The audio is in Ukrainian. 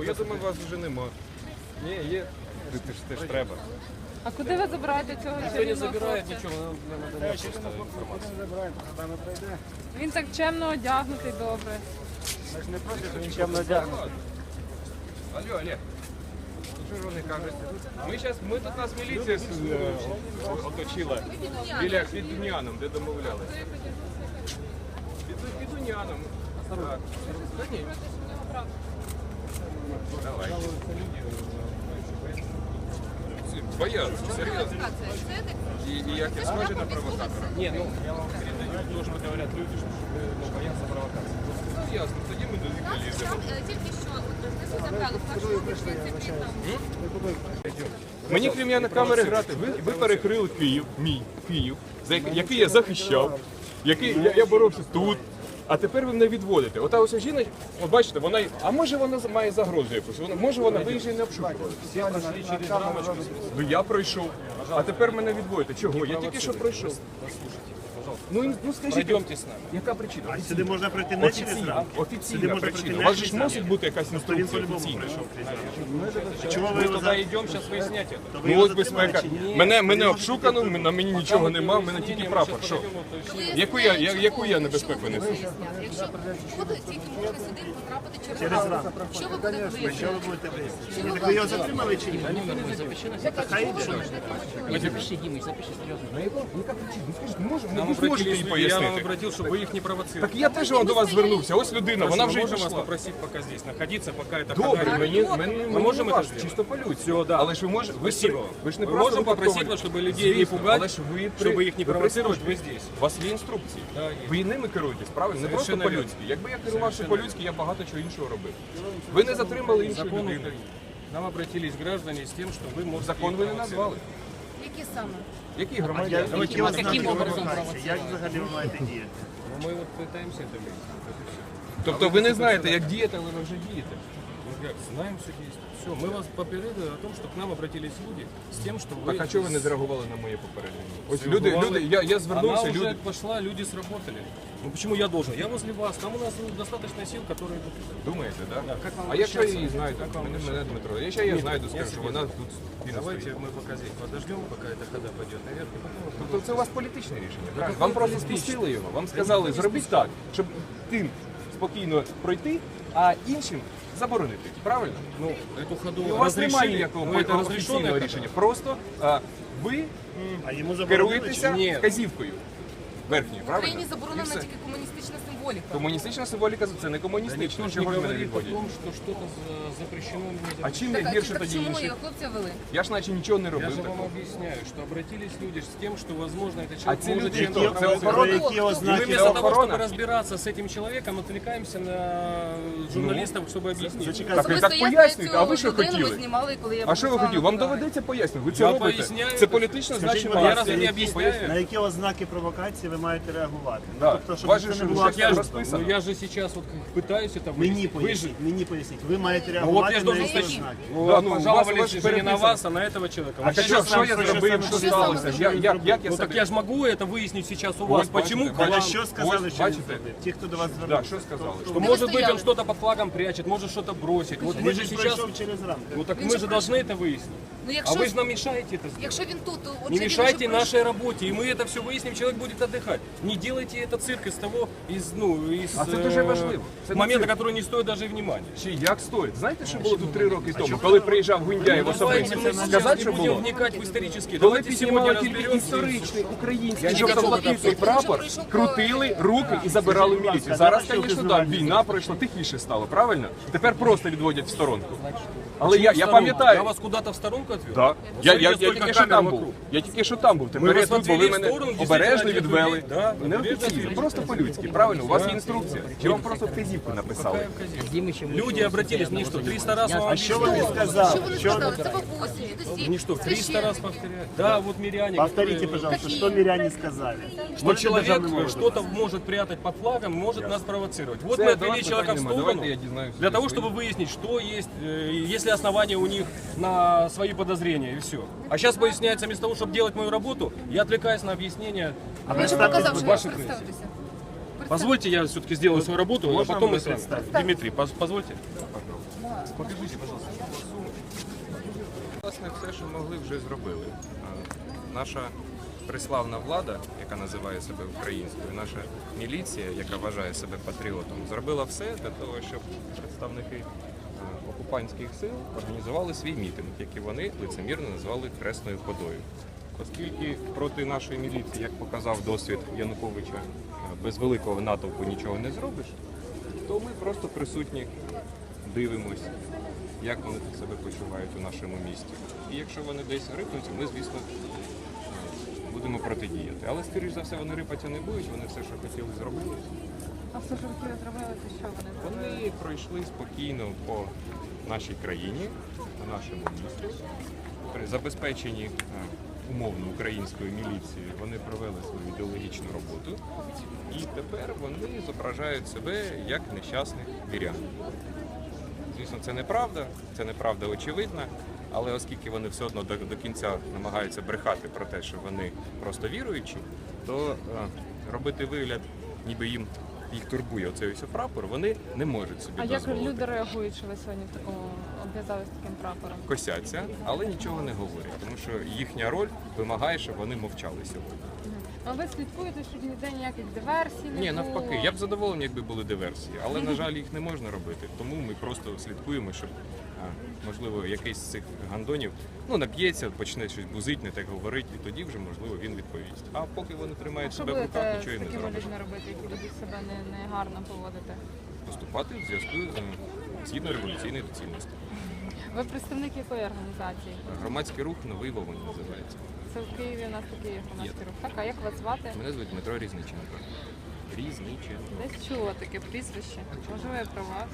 О, я думаю, вас вже нема. Ні, є. Ти, ти ж теж треба. А куди ви забираєте цього Никто не чарівного забирает хлопця? ничего, нам нам надо просто информацию. Він так чемно одягнутий добре. Алло, Олег. Що ж вони кажуть? Ми зараз, ми тут нас міліція е, оточила біля Фідуняном, де домовлялися. Під Фідуняном. Так. Та ні. Давай. Бояться, серйозно. І, і як і схоже на провокатора. Не, ну я вам передаю то, что говорят люди, что ну, боятся провокации. Ну ясно, тоді ми до них ліземо. Мені крім я на камери грати, ви, ви перекрили Київ, мій Київ, який я захищав, який я, я боровся тут. А тепер ви мене відводите. Ота ось жінка, от бачите, вона, а може вона має загрозу якусь, вона, може вона виїжджає не обшукувала. Ну я пройшов, а тепер мене відводите. Чого? Я тільки що пройшов Ну, і- ну скажіть, Пройдемте с нами. яка причина? Сюди можна пройти не через Офіційна, рамки. Сюди офіційна можна причина. пройти У вас же не ж через мусить рамки. бути якась Тобто він інструкція по-любому офіційна. прийшов крізь рамки. Чого ви Мы його туда за- идем сейчас выяснять это. То ви Ну його ось безпека. затримали чи ні? Мене, мене обшукано, на мені нічого нема, в мене тільки прапор. Що? Яку я, я, яку я небезпеку несу? Якщо буде тільки можна сюди потрапити через Через рамку. рамку. Що ви будете Що вияснювати? ви будете виясняти? Ні, Так ви його затримали чи ні? Так хай йде. Запиши, Димыч, запиши, серьезно. Яка причина? Ну скажіть, може, Нам ви зможете обратились їй люди, я вам пояснити? обратил, чтобы вы их не провоцировали. Так я теж вам до вас звернувся. Ось людина, вона вже й можем вас пішла. попросить пока здесь находиться, пока это Добре, ходатайство. мені, мені, мені можемо не це важко, зробити? чисто по-людськи. Все, да. Але ж ви можете, ви, ж- Спасибо. ви ж не Мы просто можем попросить випадково. вас, чтобы людей не Звісно, пугать, але ж ви чтобы их не ви провоцировать, присутні. вы здесь. У вас є інструкції. Да, є. Ви ними керуєтесь, правильно? Не просто Совершенно по-людськи. Якби я керувався по-людськи, я багато чого іншого робив. Ви не затримали інших Закон людей. Украины. Нам обратились граждане с тем, что вы можете Закон их ви не провоцировать. назвали. Які саме? Які громадяни? Які у вас знаки Яким образом провокації? Як взагалі ви маєте діяти? Но мы вот пытаемся это выяснить. Вот и всё. Тобто ви не знаєте, як діяти, але ви вже дієте. Ну как, знаем все действия. Все, мы вас попередили о том, что к нам обратились люди с тем, что вы... Так а чого ви не зреагували на моє попередження? Ось Все, люди, бывало. люди, я, я звернувся, Она люди. уже пошла, люди сработали. Ну почему я должен? Я возле вас. Там у нас ну, достаточно сил, которые идут. Думаєте, так? Да, как вам А якщо я обращаться? її знайду, Как вам мене, мене обращаться? Дмитро, якщо я Нет, знайду, я скажу, що себе вона знаю. тут спільно Давайте стоїть. мы пока здесь подождем, пока эта хода пойдет наверх, и потом... уже Тобто це у вас політичне рішення, правильно? Вам просто спустили його, вам сказали, зробіть так, щоб тим спокійно пройти, а іншим заборонити. Правильно? Ну, эту ходу І у вас немає ніякого ну, это разрешенное офіційного рішення. Просто а, ви А йому заборонили чи керуєтеся Ні. вказівкою верхньою, В правильно? Україні І заборонена все. тільки комуністична символіка Комуністична символіка це не Да комуністична. никто же не Чого ж мене говорит о відводять? том, что что-то за- запрещено мне А делать. чим Так, я а гірше так тоді чому інших? його хлопця вели? Я ж наче нічого не Я робив же вам такого. объясняю, что обратились люди с тем, что, возможно, этот А человек ці может люди чем-то які? Це провоцировать. охорона? Які И мы ознаки? вместо того, охорона? чтобы разбираться с этим человеком, отвлекаемся на журналистов, чтобы объяснить. Зачекайте. Так, і Особисто так я пояснюйте, цю а ви що людину хотіли? ви знімали, коли я А що ви прийшла хотіли? Вам туди. доведеться пояснити. Ви це Я робите. поясняю. Це політично Скажіть, значима будь Я ласка, разве не акція. объясняю? На які ознаки провокації ви маєте реагувати? Ну, Да. Тобто, щоб Ваше ніхто ж не вже було так Я же, розписано. ну, я же сейчас вот пытаюсь это Мені выяснить. Вы же, поясніть, мені поясніть. Ви маєте ну вот реагувати я же на должен які сказать, ознаки. ну, Да, ну, у вас- у пожаловались вас же не переписано. на вас, а на этого человека. А Вот що, сейчас що нам я совершенно- зробив, що Що сталося? саме Я, як, як я Ну так себе... я же могу это выяснить сейчас у Вот, вас. Почему бачите, к вам- Але що сказали, Ось, що він бачите? зробив? Ті, хто до вас Да, звернувся. що сказали? Что, Где вы может быть, стояли? он что-то под флагом прячет, может что-то бросить. Вот мы Він же же сейчас... пройшов через рамки. Ну так Він мы же же должны это выяснить. Ну, А якщо, вы же нам мешаете это сделать. якщо він тут, то отже, Не він мешайте вже пройшов. нашей работе, и мы это все выясним, человек будет отдыхать. Не делайте это цирк из того, из, ну, из А це э, дуже важливо. Це не момента, цирк. который не стоит даже и внимания. Чи як стоїть? Знаєте, що було тут три роки тому, коли приїжджав Гундяєв Давайте особисто? мы сейчас Сказати, не що будем було? вникать в исторические. Коли Давайте сегодня піднімали тільки разберемся. історичний український Я не жовто-блакитний хочу, прапор, щоб прийшов, крутили руки і забирали Скажіть, будь міліцію. ласка, Зараз, давайте звісно, обізнавальні так, війна пройшла, тихіше стало, правильно? Тепер просто відводять в сторонку. Але я, я Я пам'ятаю. вас куда-то в сторонку отвел? Да. Я, я, я, Посмотрите, тільки сколько що там камер був. вокруг. Я тільки що там був. Тепер Ми я вас тут, бо ви відвели в мене сторону, обережно дійсно, відвели. відвели. Да, Не обережно офіційно, відвели. просто по-людськи. Правильно? У вас є інструкція. Чи вам просто вказівку написали? Димычем мы Люди обратились, мне что, 300 раз вам А що объяснили? вони Що сказали? вони Що сказали? Це бабусі, дідусі, Они что, 300 священники. раз повторяют? Да, вот миряне. Повторите, которые- пожалуйста, что миряне сказали. Что человек державный может что-то может прятать под флагом, может нас провоцировать. Вот Це мы до вас отвели человека в питань нема. сторону Давайте я дізнаюся. для того, чтобы выяснить, что есть, э, есть ли основания у них на свои подозрения и все. А сейчас выясняется, вместо того, чтобы делать мою работу, я отвлекаюсь на объяснение. Він же Представтесь, показав, будь що ласка. представтеся. Позвольте, я все-таки сделаю свою работу, а Можно потом мы мы с вами. представим? Дмитрий, поз- позвольте. Покажіть, пожалуйста. Власне, все, що могли, вже зробили. А, Наша приславна влада, яка називає себе українською, наша міліція, яка вважає себе патріотом, зробила все для того, щоб представники а, окупантських сил організували свій мітинг, який вони лицемірно назвали хресною ходою. Оскільки проти нашої міліції, як показав досвід Януковича, без великого натовпу нічого не зробиш, то ми просто присутні дивимось, як вони тут себе почувають у нашому місті. І якщо вони десь рипнуться, ми, звісно, е, будемо протидіяти. Але, скоріш за все, вони рипатися не будуть, вони все, що хотіли, зробили. А все, що хотіли зробили, це що вони? Вони пройшли спокійно по нашій країні, по нашому місті, при забезпеченні е, умовно українською міліцією, вони провели свою ідеологічну роботу. І тепер вони зображають себе як нещасних вірян. Звісно, це неправда, це неправда очевидна, але оскільки вони все одно до, до кінця намагаються брехати про те, що вони просто віруючі, то е, робити вигляд, ніби їм їх турбує оцей ось прапор, вони не можуть собі А як люди реагують, що ви сьогодні в такому обв'язались таким прапором? Косяться, але нічого не говорять, тому що їхня роль вимагає, щоб вони мовчали сьогодні. А ви слідкуєте, щоб ніде ніяких диверсій не Ні, було? навпаки, я б задоволений, якби були диверсії, але на жаль, їх не можна робити. Тому ми просто слідкуємо, щоб можливо якийсь з цих гандонів ну нап'ється, почне щось бузить, не так говорить, і тоді вже можливо він відповість. А поки вони тримають себе в руках, нічого їм не зробиш. людьми робити, які будуть себе не, не гарно поводити? Поступати в зв'язку е, згідно революційної доцільності. Ви представник якої організації? Громадський рух новий вогонь називається. Це в Києві у нас такий громадський рух. Так, а як вас звати? Мене звуть Дмитро Різниченко. Різниченко. Десь чула таке прізвище. Можливо, я про вас.